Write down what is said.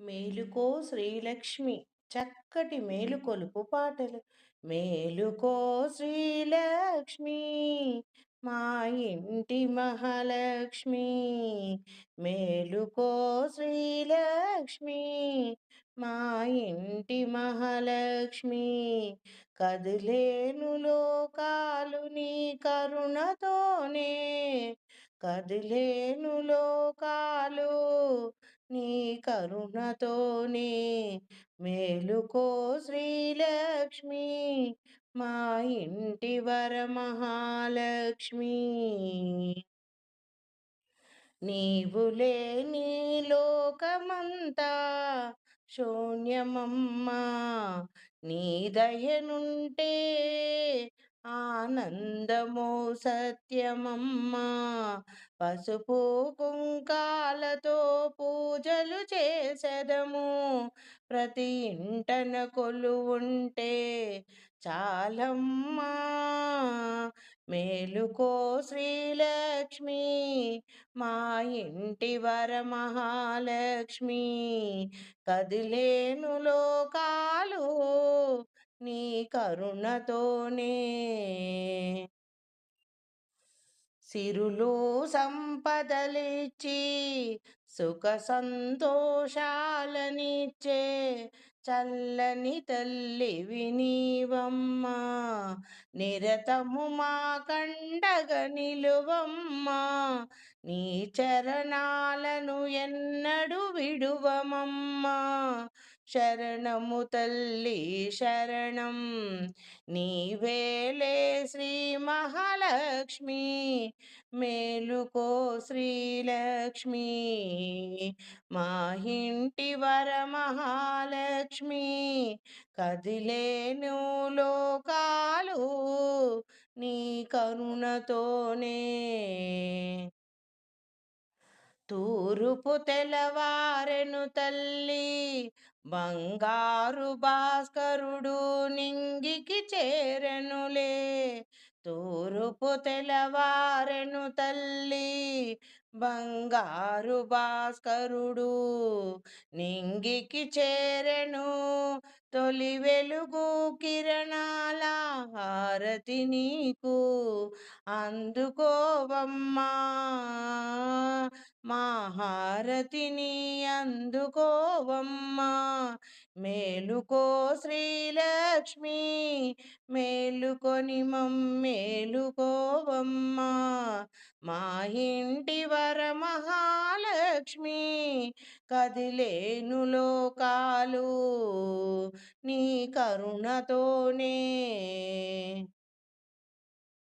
మేలుకో శ్రీలక్ష్మి చక్కటి మేలుకొలుపు పాటలు. మేలుకో శ్రీలక్ష్మి మా ఇంటి మహాలక్ష్మి. మేలుకో శ్రీలక్ష్మి మా ఇంటి మహాలక్ష్మి. కదిలేను లోకాలు నీ కరుణతోనే కదిలేను లోకాలు కరుణతోనే మేలుకో శ్రీలక్ష్మి మా ఇంటి వరమహాలక్ష్మి. నీవు లేని లోకమంతా శూన్యమమ్మా నీ దయనుంటే ఆనందమో సత్యమమ్మా. పసుపు కుంకాలతో పూజలు చేసెదము. ప్రతి ఇంటన కొలువుంటే చాలమ్మా. మేలుకో శ్రీలక్ష్మి. మా ఇంటి వరమహాలక్ష్మి కదిలేను లోకాలు నీ కరుణతోనే. సిరులు సంపదలిచ్చి సుఖ సంతోషాలనిచ్చే చల్లని తల్లి వినీవమ్మ. నిరతము మా కండగ నిలువమ్మ. నీ చరణాలను ఎన్నడు విడువమమ్మా. శరణము తల్లి శరణం. నీవేలే శ్రీ మహాలక్ష్మి మేలుకో శ్రీలక్ష్మి మా ఇంటి వరమహాలక్ష్మి కదిలేను లోకాలు నీ కరుణతోనే. తూరుపు తెలవారెను తల్లి బంగారు భాస్కరుడు నింగికి చేరెనులే. తూరుపు తెలవారెను తల్లి బంగారు భాస్కరుడు నింగికి చేరెను. తొలి వెలుగు కిరణాల హారతి నీకు అందుకోవమ్మా. మాహారతిని అందుకోవమ్మా. మేలుకో శ్రీలక్ష్మి మేలుకొని మమ్మేలుకోవమ్మా మా ఇంటి వరమహాలక్ష్మి కదిలేను లోకాలు నీ కరుణతోనే.